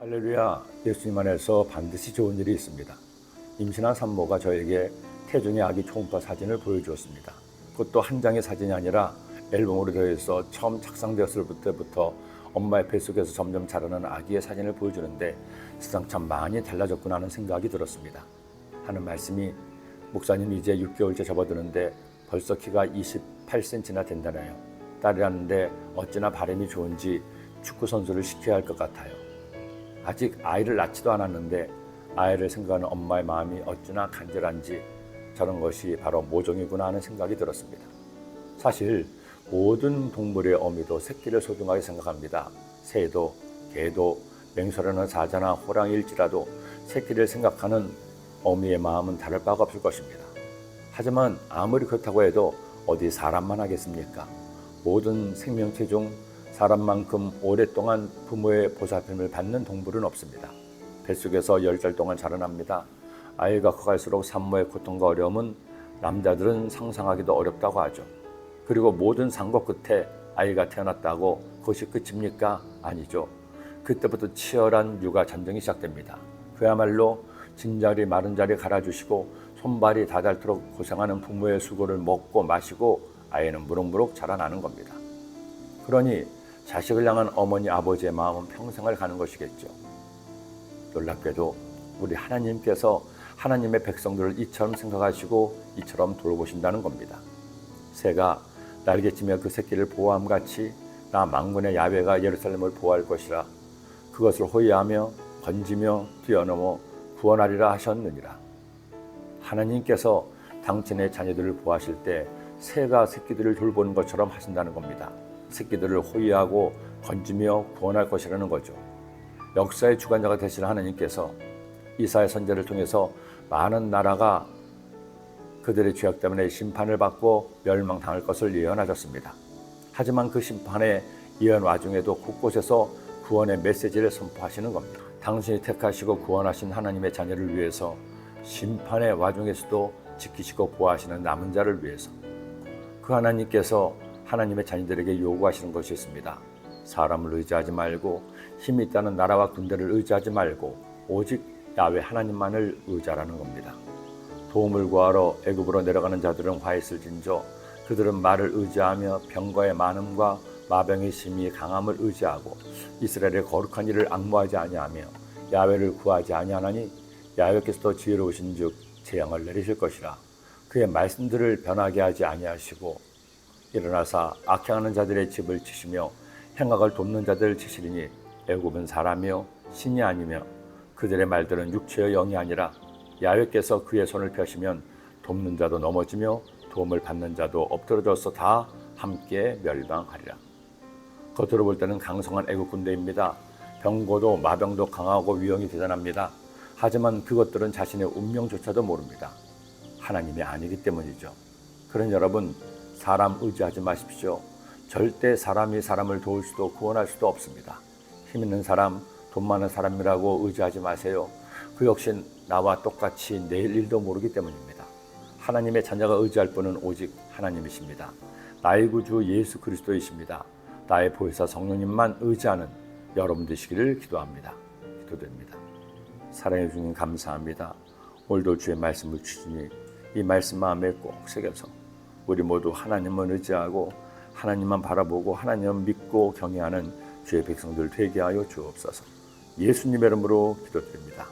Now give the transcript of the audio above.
할렐루야, 예수님 안에서 반드시 좋은 일이 있습니다. 임신한 산모가 저에게 태중의 아기 초음파 사진을 보여주었습니다. 그것도 한 장의 사진이 아니라 앨범으로 되어서 처음 착상되었을 때부터 엄마의 뱃속에서 점점 자라는 아기의 사진을 보여주는데 세상 참 많이 달라졌구나 하는 생각이 들었습니다. 하는 말씀이 목사님 이제 6개월째 접어드는데 벌써 키가 28cm나 된다네요. 딸이라는데 어찌나 바람이 좋은지 축구 선수를 시켜야 할 것 같아요. 아직 아이를 낳지도 않았는데 아이를 생각하는 엄마의 마음이 어찌나 간절한지 저런 것이 바로 모종이구나 하는 생각이 들었습니다. 사실 모든 동물의 어미도 새끼를 소중하게 생각합니다. 새도, 개도, 맹설하는 사자나 호랑이일지라도 새끼를 생각하는 어미의 마음은 다를 바가 없을 것입니다. 하지만 아무리 그렇다고 해도 어디 사람만 하겠습니까? 모든 생명체 중 사람만큼 오랫동안 부모의 보살핌을 받는 동물은 없습니다. 뱃속에서 열달 동안 자라납니다. 아이가 커갈수록 산모의 고통과 어려움은 남자들은 상상하기도 어렵다고 하죠. 그리고 모든 상고 끝에 아이가 태어났다고 그것이 끝입니까? 아니죠. 그때부터 치열한 육아 전쟁이 시작됩니다. 그야말로 진자리 마른 자리 갈아주시고 손발이 다 닳도록 고생하는 부모의 수고를 먹고 마시고 아이는 무럭무럭 자라나는 겁니다. 그러니 자식을 향한 어머니 아버지의 마음은 평생을 가는 것이겠죠. 놀랍게도 우리 하나님께서 하나님의 백성들을 이처럼 생각하시고 이처럼 돌보신다는 겁니다. 새가 날개치며 그 새끼를 보호함 같이 나 망군의 야훼가 예루살렘을 보호할 것이라 그것을 호위하며 건지며 뛰어넘어 구원하리라 하셨느니라. 하나님께서 당신의 자녀들을 보호하실 때 새가 새끼들을 돌보는 것처럼 하신다는 겁니다. 새끼들을 호위하고 건지며 구원할 것이라는 거죠. 역사의 주관자가 되신 하나님께서 이사의 선제를 통해서 많은 나라가 그들의 죄악 때문에 심판을 받고 멸망당할 것을 예언하셨습니다. 하지만 그 심판의 예언 와중에도 곳곳에서 구원의 메시지를 선포하시는 겁니다. 당신이 택하시고 구원하신 하나님의 자녀를 위해서 심판의 와중에서도 지키시고 보호하시는 남은 자를 위해서 그 하나님께서 하나님의 자녀들에게 요구하시는 것이 있습니다. 사람을 의지하지 말고 힘이 있다는 나라와 군대를 의지하지 말고 오직 야외 하나님만을 의지하라는 겁니다. 도움을 구하러 애굽으로 내려가는 자들은 화 있을진저 그들은 말을 의지하며 병거의 많음과 마병의 심이 강함을 의지하고 이스라엘의 거룩한 일을 악무하지 아니하며 야외를 구하지 아니하나니 야외께서 지혜로우신즉 재앙을 내리실 것이라 그의 말씀들을 변하게 하지 아니하시고 일어나사 악행하는 자들의 집을 치시며 행악을 돕는 자들을 치시리니 애굽은 사람이요 신이 아니며 그들의 말들은 육체의 영이 아니라 야훼께서 그의 손을 펴시면 돕는 자도 넘어지며 도움을 받는 자도 엎드러져서 다 함께 멸망하리라. 겉으로 볼 때는 강성한 애국 군대입니다. 병고도 마병도 강하고 위용이 대단합니다. 하지만 그것들은 자신의 운명조차도 모릅니다. 하나님이 아니기 때문이죠. 그런 여러분 사람 의지하지 마십시오. 절대 사람이 사람을 도울 수도 구원할 수도 없습니다. 힘 있는 사람, 돈 많은 사람이라고 의지하지 마세요. 그 역시 나와 똑같이 내일 일도 모르기 때문입니다. 하나님의 자녀가 의지할 분은 오직 하나님이십니다. 나의 구주 예수 그리스도이십니다. 나의 보혜사 성령님만 의지하는 여러분 되시기를 기도합니다. 기도됩니다. 사랑해 주님 감사합니다. 오늘도 주의 말씀을 주시니 이 말씀 마음에 꼭 새겨서 우리 모두 하나님만 의지하고 하나님만 바라보고 하나님만 믿고 경외하는 주의 백성들 되게 하여 주옵소서. 예수님의 이름으로 기도드립니다.